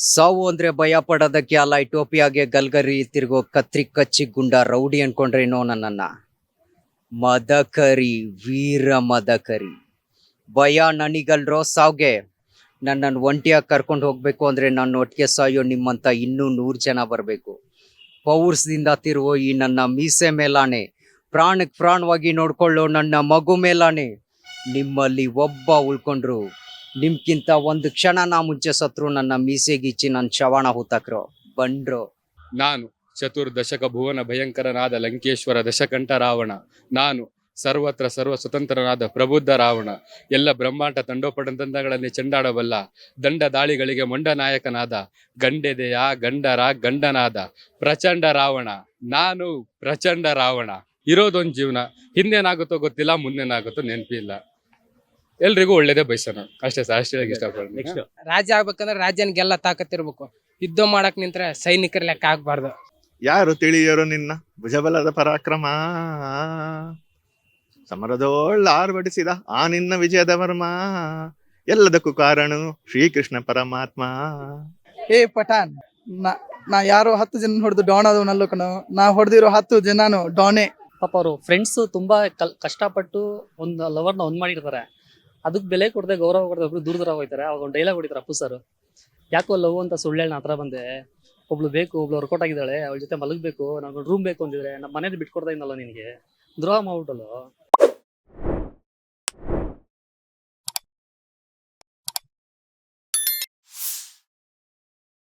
ಸಾವು ಅಂದ್ರೆ ಭಯ ಪಡೋದಕ್ಕೆ ಅಲ್ಲ. ಟೋಪಿಯಾಗೆ ಗಲ್ಗರಿ, ತಿರುಗೋ ಕತ್ರಿ ಕಚ್ಚಿ ಗುಂಡ, ರೌಡಿ ಅನ್ಕೊಂಡ್ರೇನೋ ನನ್ನನ್ನ. ಮದಕರಿ, ವೀರ ಮದಕರಿ. ಭಯ ನನಗಲ್ರೋ ಸಾವ್ಗೆ. ನನ್ನನ್ನು ಒಂಟಿಯಾಗಿ ಕರ್ಕೊಂಡು ಹೋಗ್ಬೇಕು ಅಂದ್ರೆ ನನ್ನ ಒಟ್ಟಿಗೆ ಸಾಯೋ ನಿಮ್ಮಂತ ಇನ್ನೂ ನೂರು ಜನ ಬರಬೇಕು. ಪೌರ್ಸದಿಂದ ತಿರುವೋ ಈ ನನ್ನ ಮೀಸೆ ಮೇಲಾನೆ. ಪ್ರಾಣಕ್ಕೆ ಪ್ರಾಣವಾಗಿ ನೋಡ್ಕೊಳ್ಳೋ ನನ್ನ ಮಗು ಮೇಲಾನೆ. ನಿಮ್ಮಲ್ಲಿ ಒಬ್ಬ ಉಳ್ಕೊಂಡ್ರು. ನಿಮ್ಗಿಂತ ಒಂದು ಕ್ಷಣ ನಾ ಮುಂಚೆ ಸತ್ರು, ನನ್ನ ಮೀಸೆಗಿಚ್ಚಿ ನನ್ನ ಶವಣ ಹೂತಕ್ರು. ಬಂಡ್ರು. ನಾನು ಚತುರ್ದಶಕ ಭುವನ ಭಯಂಕರನಾದ ಲಂಕೇಶ್ವರ ದಶಕಂಠ ರಾವಣ. ನಾನು ಸರ್ವತ್ರ ಸರ್ವ ಸ್ವತಂತ್ರನಾದ ಪ್ರಬುದ್ಧ ರಾವಣ. ಎಲ್ಲ ಬ್ರಹ್ಮಾಂಡ ತಂಡೋಪಟಂತಂಡಗಳಲ್ಲಿ ಚೆಂಡಾಡಬಲ್ಲ ದಂಡ ದಾಳಿಗಳಿಗೆ ಮೊಂಡ ನಾಯಕನಾದ ಗಂಡೆದೆಯ ಗಂಡರ ಗಂಡನಾದ ಪ್ರಚಂಡ ರಾವಣ. ನಾನು ಪ್ರಚಂಡ ರಾವಣ. ಇರೋದೊಂದು ಜೀವನ. ಹಿಂದೇನಾಗುತ್ತೋ ಗೊತ್ತಿಲ್ಲ, ಮುಂದೇನಾಗುತ್ತೋ ನೆನಪಿಲ್ಲ. ಎಲ್ರಿಗೂ ಒಳ್ಳೇದೇ ಬಯಸೋಣ. ಅಷ್ಟೇ ಸರ್ ಅಷ್ಟೇ ಇಷ್ಟಪಡ್ತೀನಿ ರಾಜ್ಯ ಆಗ್ಬೇಕಂದ್ರೆ ರಾಜ್ಯನ ಗೆಲ್ಲ ತಾಕತ್ತಿರ್ಬೇಕು. ಯುದ್ಧ ಮಾಡಕ್ ನಿಂತ್ರೆ ಸೈನಿಕರ ಲೆಕ್ಕ ಆಗ್ಬಾರ್ದು. ಯಾರು ತಿಳಿಯರು ನಿನ್ನ? ಭುಜಬಲದ ಪರಾಕ್ರಮ. ಸಮರದೋಳ್ ಆರ್ಭಟಿಸಿದ ಆ ನಿನ್ನ ವಿಜಯದ ವರ್ಮ. ಎಲ್ಲದಕ್ಕೂ ಕಾರಣ ಶ್ರೀಕೃಷ್ಣ ಪರಮಾತ್ಮ. ಏ ಪಠಾನ್ ನಾ ನಾ ಯಾರೋ ಹತ್ತು ಜನ ಹೊಡೆದು ಡಾನ್ ಅದವನಲ್ಲೋ ಕಣೋ. ನಾ ಹೊಡೆದಿರೋ ಹತ್ತು ಜನನು ಡಾನೇ. ಪಾಪ ಅವರು ಫ್ರೆಂಡ್ಸ್ ತುಂಬಾ ಕಲ್ ಕಷ್ಟಪಟ್ಟು ಒಂದು ಲವರ್ನ ಒಂದ್ ಮಾಡಿರ್ತಾರೆ. ಅದಕ್ಕೆ ಬೆಲೆ ಕೊಡದೆ ಗೌರವ ಕೊಡದೆ ಒಬ್ರು ದೂರ ದೂರ ಹೋಗ್ತಾರೆ. ಅವಾಗ ಒಂದು ಡೈಲಾಗ್ ಹೊಡಿತಾರೆ ಅಪ್ಪು ಸರ್ ಯಾಕೋ ಲವ್ ಅಂತ ಸುಳ್ಳು ಹತ್ರ ಬಂದೆ. ಒಬ್ಳು ಬೇಕು, ಒಬ್ಳು ವರ್ಕೌಟ್ ಆಗಿದ್ದಾಳೆ, ಅವಳ ಜೊತೆ ಮಲಗಬೇಕು ನಾನು ರೂಮ್ ಬೇಕು ಅಂದಿದ್ರೆ ನಮ್ಮ ಮನೇಲಿ ಬಿಟ್ಕೊಡ್ತಾ ಇದ್ದಲ್ಲ ನಿನಗೆ. ದ್ರೋಹ ಮಾಡ್ಬಿಟ್ಟಲ್ಲ